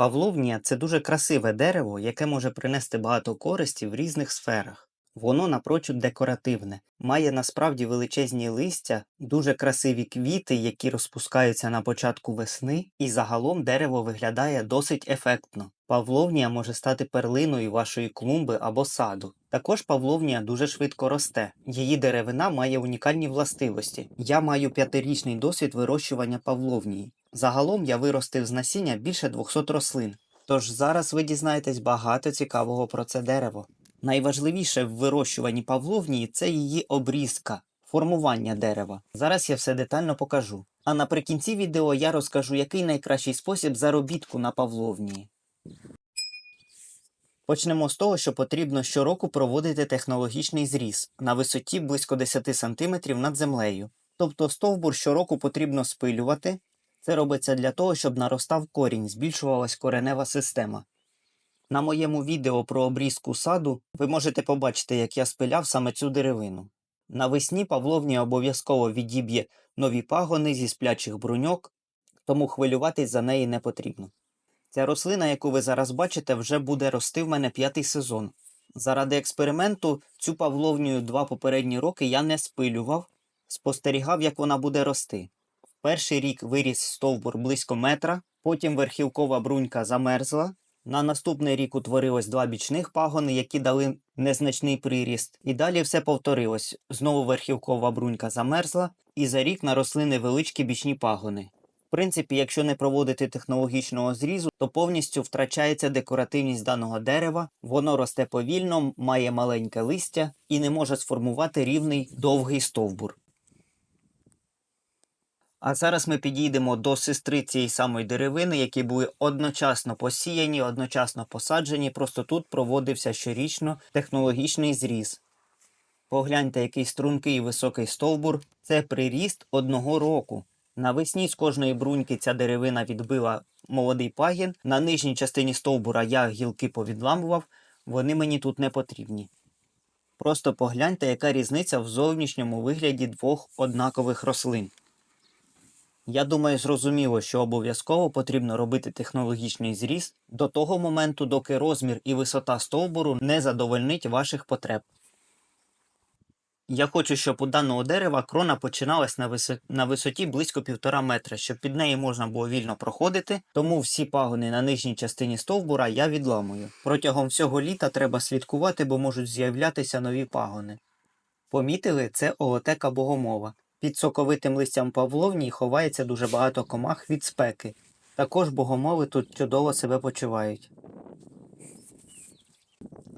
Павловнія це дуже красиве дерево, яке може принести багато користі в різних сферах. Воно напрочуд декоративне, має насправді величезні листя, дуже красиві квіти, які розпускаються на початку весни, і загалом дерево виглядає досить ефектно. Павловнія може стати перлиною вашої клумби або саду. Також павловнія дуже швидко росте. Її деревина має унікальні властивості. Я маю п'ятирічний досвід вирощування павловнії. Загалом я виростив з насіння більше 200 рослин. Тож зараз ви дізнаєтесь багато цікавого про це дерево. Найважливіше в вирощуванні павловнії це її обрізка, формування дерева. Зараз я все детально покажу. А наприкінці відео я розкажу, який найкращий спосіб заробітку на павловнії. Почнемо з того, що потрібно щороку проводити технологічний зріз на висоті близько 10 см над землею. Тобто стовбур щороку потрібно спилювати. Це робиться для того, щоб наростав корінь, збільшувалась коренева система. На моєму відео про обрізку саду ви можете побачити, як я спиляв саме цю деревину. Навесні павловня обов'язково відіб'є нові пагони зі сплячих бруньок, тому хвилюватись за неї не потрібно. Ця рослина, яку ви зараз бачите, вже буде рости в мене п'ятий сезон. Заради експерименту цю павловню два попередні роки я не спилював, спостерігав, як вона буде рости. Перший рік виріс стовбур близько метра, потім верхівкова брунька замерзла. На наступний рік утворилось два бічних пагони, які дали незначний приріст. І далі все повторилось. Знову верхівкова брунька замерзла, і за рік наросли невеличкі бічні пагони. В принципі, якщо не проводити технологічного зрізу, то повністю втрачається декоративність даного дерева, воно росте повільно, має маленьке листя і не може сформувати рівний довгий стовбур. А зараз ми підійдемо до сестри цієї самої деревини, які були одночасно посіяні, одночасно посаджені. Просто тут проводився щорічно технологічний зріз. Погляньте, який стрункий і високий стовбур. Це приріст одного року. Навесні з кожної бруньки ця деревина відбила молодий пагін. На нижній частині стовбура я гілки повідламував, вони мені тут не потрібні. Просто погляньте, яка різниця в зовнішньому вигляді двох однакових рослин. Я думаю, зрозуміло, що обов'язково потрібно робити технологічний зріз до того моменту, доки розмір і висота стовбуру не задовольнить ваших потреб. Я хочу, щоб у даного дерева крона починалась на, висо... на висоті близько півтора метра, щоб під неї можна було вільно проходити, тому всі пагони на нижній частині стовбура я відламую. Протягом всього літа треба слідкувати, бо можуть з'являтися нові пагони. Помітили, це олотека богомова. Під соковитим листям павловні ховається дуже багато комах від спеки. Також богомови тут чудово себе почувають.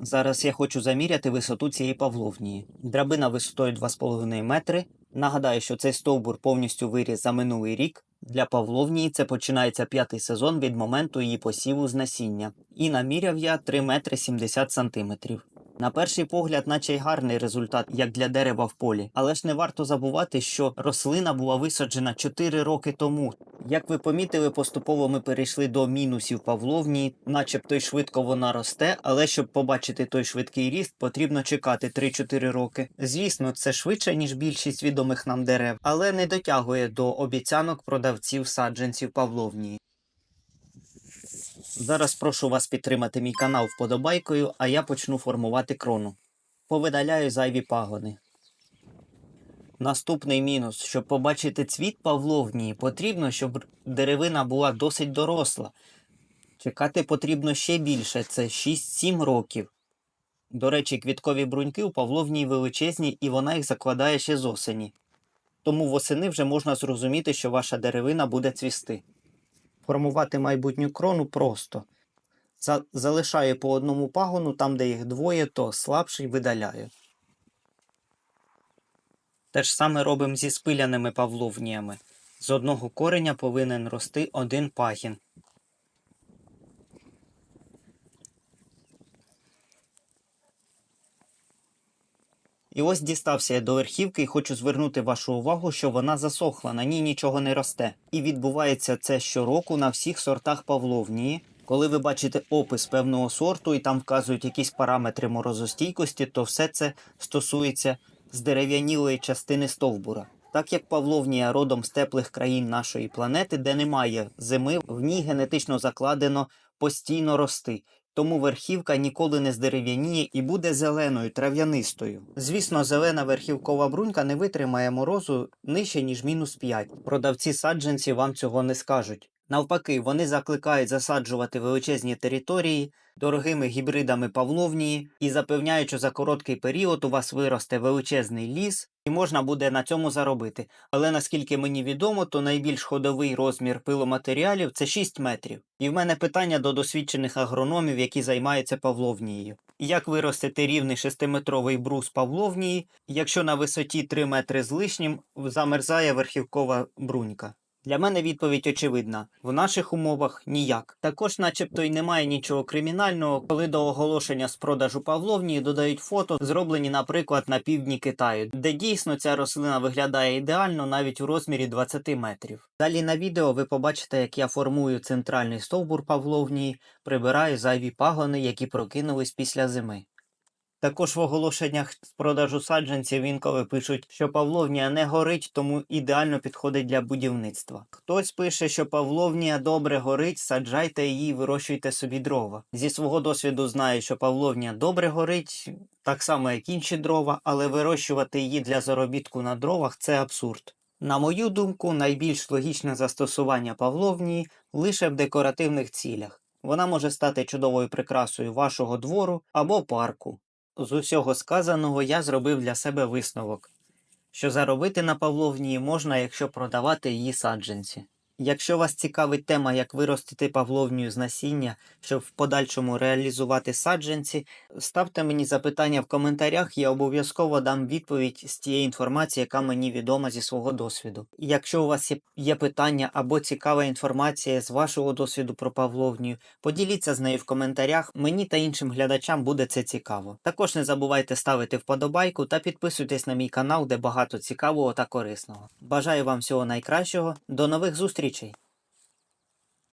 Зараз я хочу заміряти висоту цієї павловнії. Драбина висотою 2,5 метри. Нагадаю, що цей стовбур повністю виріс за минулий рік. Для павловнії це починається п'ятий сезон від моменту її посіву з насіння. І наміряв я 3 метри 70 сантиметрів. На перший погляд, наче й гарний результат, як для дерева в полі, але ж не варто забувати, що рослина була висаджена 4 роки тому. Як ви помітили, поступово ми перейшли до мінусів павловні, начебто й швидко вона росте, але щоб побачити той швидкий ріст, потрібно чекати 3-4 роки. Звісно, це швидше, ніж більшість відомих нам дерев, але не дотягує до обіцянок продавців саджанців павловнії. Зараз прошу вас підтримати мій канал вподобайкою, а я почну формувати крону. Повидаляю зайві пагони. Наступний мінус, щоб побачити цвіт павловнії, потрібно, щоб деревина була досить доросла. Чекати потрібно ще більше, це 6-7 років. До речі, квіткові бруньки у павловнії величезні і вона їх закладає ще з осені. Тому восени вже можна зрозуміти, що ваша деревина буде цвісти. Формувати майбутню крону просто. За- Залишаю по одному пагону, там, де їх двоє, то слабший видаляю. Те ж саме робимо зі спиляними павловніями. З одного кореня повинен рости один пагін. І ось дістався я до верхівки і хочу звернути вашу увагу, що вона засохла, на ній нічого не росте. І відбувається це щороку на всіх сортах павловнії. Коли ви бачите опис певного сорту і там вказують якісь параметри морозостійкості, то все це стосується здерев'янілої частини стовбура. Так як Павловнія родом з теплих країн нашої планети, де немає зими, в ній генетично закладено постійно рости. Тому верхівка ніколи не здерев'яніє і буде зеленою, трав'янистою. Звісно, зелена верхівкова брунька не витримає морозу нижче, ніж мінус 5. Продавці саджанців вам цього не скажуть. Навпаки, вони закликають засаджувати величезні території дорогими гібридами павловнії і запевняють, що за короткий період у вас виросте величезний ліс і можна буде на цьому заробити. Але наскільки мені відомо, то найбільш ходовий розмір пиломатеріалів це 6 метрів. І в мене питання до досвідчених агрономів, які займаються павловнією. Як виростити рівний 6-метровий брус павловнії, якщо на висоті 3 метри з лишнім замерзає верхівкова брунька? Для мене відповідь очевидна: в наших умовах ніяк. Також, начебто, й немає нічого кримінального, коли до оголошення з продажу павловні додають фото, зроблені, наприклад, на півдні Китаю, де дійсно ця рослина виглядає ідеально навіть у розмірі 20 метрів. Далі на відео ви побачите, як я формую центральний стовбур павловнії, прибираю зайві пагони, які прокинулись після зими. Також в оголошеннях з продажу саджанців інколи пишуть, що павловнія не горить, тому ідеально підходить для будівництва. Хтось пише, що павловнія добре горить, саджайте її, вирощуйте собі дрова. Зі свого досвіду знаю, що павловнія добре горить, так само як інші дрова, але вирощувати її для заробітку на дровах це абсурд. На мою думку, найбільш логічне застосування павловнії лише в декоративних цілях. Вона може стати чудовою прикрасою вашого двору або парку. З усього сказаного я зробив для себе висновок, що заробити на павловнії можна, якщо продавати її саджанці. Якщо вас цікавить тема, як виростити павловнію з насіння, щоб в подальшому реалізувати саджанці, ставте мені запитання в коментарях, я обов'язково дам відповідь з тієї інформації, яка мені відома зі свого досвіду. Якщо у вас є- питання або цікава інформація з вашого досвіду про павловнію, поділіться з нею в коментарях. Мені та іншим глядачам буде це цікаво. Також не забувайте ставити вподобайку та підписуйтесь на мій канал, де багато цікавого та корисного. Бажаю вам всього найкращого. До нових зустрічей!